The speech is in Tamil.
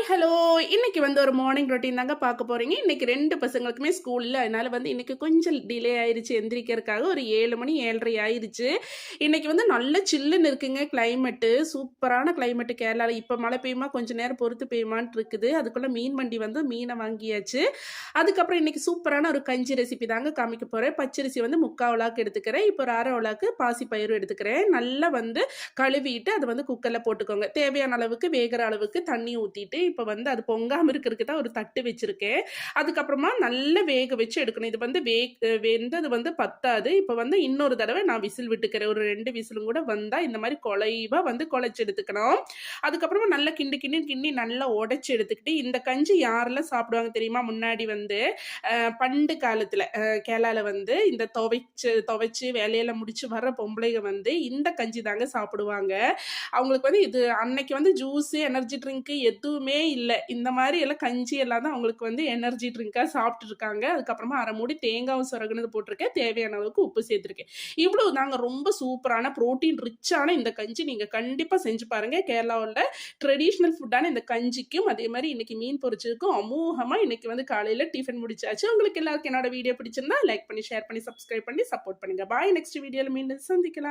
ஹாய் ஹலோ இன்னைக்கு வந்து ஒரு மார்னிங் ரொட்டீன் தாங்க பார்க்க போகிறீங்க இன்னைக்கு ரெண்டு பசங்களுக்குமே ஸ்கூலில் அதனால வந்து இன்னைக்கு கொஞ்சம் டிலே ஆயிருச்சு. எந்திரிக்கிறதுக்காக ஒரு ஏழு மணி ஏழரை ஆயிருச்சு. இன்னைக்கு வந்து நல்ல சில்லுன்னு இருக்குங்க கிளைமேட்டு சூப்பரான கிளைமேட்டு கேரளாவில் இப்போ மழை பெய்யுமா? கொஞ்சம் நேரம் பொறுத்து பெய்யுமான்ட்டு இருக்குது. அதுக்குள்ளே மீன் வண்டி வந்து மீனை வாங்கியாச்சு. அதுக்கப்புறம் இன்னைக்கு சூப்பரான ஒரு கஞ்சி ரெசிபி தாங்க காமிக்க போகிறேன் பச்சரிசி வந்து முக்கால் உலாக்கு எடுத்துக்கிறேன். இப்போ ஒரு அரை உலாக்கு பாசி பயிரும் எடுத்துக்கிறேன். நல்லா வந்து கழுவிட்டு அதை வந்து குக்கரில் போட்டுக்கோங்க. தேவையான அளவுக்கு வேகிற அளவுக்கு தண்ணி ஊற்றிட்டு இப்போ வந்து அது பொங்காமல் இருக்கிறதுக்கு தான் ஒரு தட்டு வச்சுருக்கேன். அதுக்கப்புறமா நல்லா வேக வச்சு எடுக்கணும். இது வந்து வே வெந்தது வந்து பத்தாது. இப்போ வந்து இன்னொரு தடவை நான் விசில் விட்டுக்கிறேன். ஒரு ரெண்டு விசிலும் கூட வந்தால் இந்த மாதிரி குலைவாக வந்து குழைச்சி எடுத்துக்கணும். அதுக்கப்புறமா நல்லா கிண்டு கிண்டி கிண்டி நல்லா உடச்சி எடுத்துக்கிட்டு இந்த கஞ்சி யாரெல்லாம் சாப்பிடுவாங்க தெரியுமா? முன்னாடி வந்து பண்டு காலத்தில் கேரளாவில் வந்து இந்த துவைச்சு துவைச்சு வேலையெல்லாம் முடிச்சு வர்ற பொம்பளைங்க வந்து இந்த கஞ்சி தாங்க சாப்பிடுவாங்க. அவங்களுக்கு வந்து இது அன்னைக்கு வந்து ஜூஸு எனர்ஜி ட்ரிங்க்கு எதுவுமே இல்லை. இந்த மாதிரி எல்லாம் கஞ்சி எல்லாம் தான் அவங்களுக்கு வந்து எனர்ஜி ட்ரிங்காக சாப்பிட்டு இருக்காங்க அதுக்கப்புறமா அரை மூடி தேங்காவும் சுரகுனது போட்டிருக்கேன். தேவையான அளவுக்கு உப்பு சேர்த்துருக்கேன். இவ்வளோ நாங்கள் ரொம்ப சூப்பரான ப்ரோட்டீன் ரிச்சான இந்த கஞ்சி நீங்கள் கண்டிப்பாக செஞ்சு பாருங்கள் கேரளாவில் ட்ரெடிஷ்னல் ஃபுட்டான இந்த கஞ்சிக்கும் அதே மாதிரி இன்னைக்கு மீன் பொறிச்சதுக்கும் அமோகமாக இன்னைக்கு வந்து காலையில் டிஃபன் முடிச்சாச்சு. உங்களுக்கு எல்லாருக்கும் என்னோட வீடியோ பிடிச்சிருந்தா லைக் பண்ணி ஷேர் பண்ணி சப்ஸ்கிரைப் பண்ணி சப்போர்ட் பண்ணுங்க. பாய் நெக்ஸ்ட் வீடியோவில் மீண்டும் சந்திக்கலாம்.